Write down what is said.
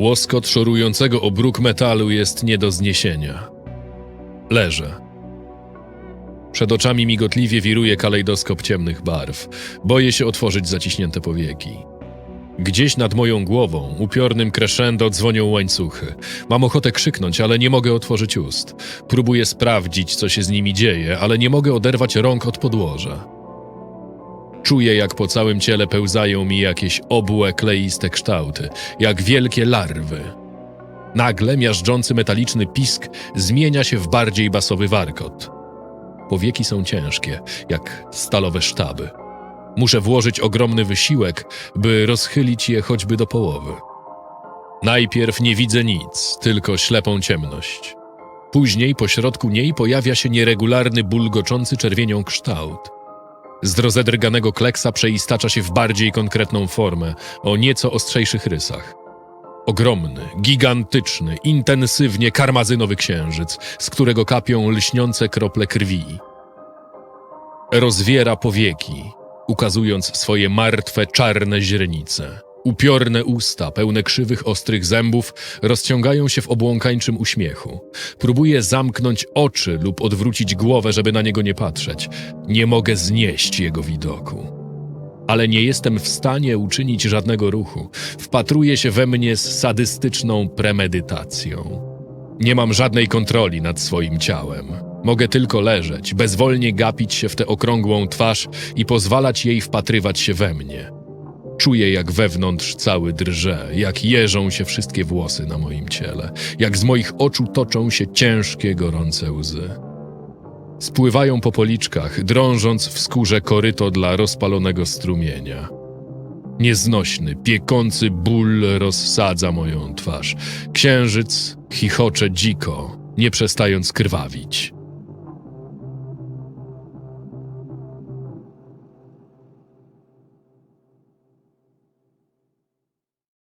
Łoskot szorującego o metalu jest nie do zniesienia. Leżę. Przed oczami migotliwie wiruje kalejdoskop ciemnych barw. Boję się otworzyć zaciśnięte powieki. Gdzieś nad moją głową, upiornym crescendo, dzwonią łańcuchy. Mam ochotę krzyknąć, ale nie mogę otworzyć ust. Próbuję sprawdzić, co się z nimi dzieje, ale nie mogę oderwać rąk od podłoża. Czuję, jak po całym ciele pełzają mi jakieś obłe, kleiste kształty, jak wielkie larwy. Nagle miażdżący metaliczny pisk zmienia się w bardziej basowy warkot. Powieki są ciężkie, jak stalowe sztaby. Muszę włożyć ogromny wysiłek, by rozchylić je choćby do połowy. Najpierw nie widzę nic, tylko ślepą ciemność. Później pośrodku niej pojawia się nieregularny, bulgoczący czerwienią kształt. Z rozedrganego kleksa przeistacza się w bardziej konkretną formę, o nieco ostrzejszych rysach. Ogromny, gigantyczny, intensywnie karmazynowy księżyc, z którego kapią lśniące krople krwi. Rozwiera powieki, ukazując swoje martwe, czarne źrenice. Upiorne usta, pełne krzywych, ostrych zębów, rozciągają się w obłąkańczym uśmiechu. Próbuję zamknąć oczy lub odwrócić głowę, żeby na niego nie patrzeć. Nie mogę znieść jego widoku. Ale nie jestem w stanie uczynić żadnego ruchu. Wpatruję się we mnie z sadystyczną premedytacją. Nie mam żadnej kontroli nad swoim ciałem. Mogę tylko leżeć, bezwolnie gapić się w tę okrągłą twarz i pozwalać jej wpatrywać się we mnie. Czuję, jak wewnątrz cały drże, jak jeżą się wszystkie włosy na moim ciele, jak z moich oczu toczą się ciężkie, gorące łzy. Spływają po policzkach, drążąc w skórze koryto dla rozpalonego strumienia. Nieznośny, piekący ból rozsadza moją twarz. Księżyc chichocze dziko, nie przestając krwawić.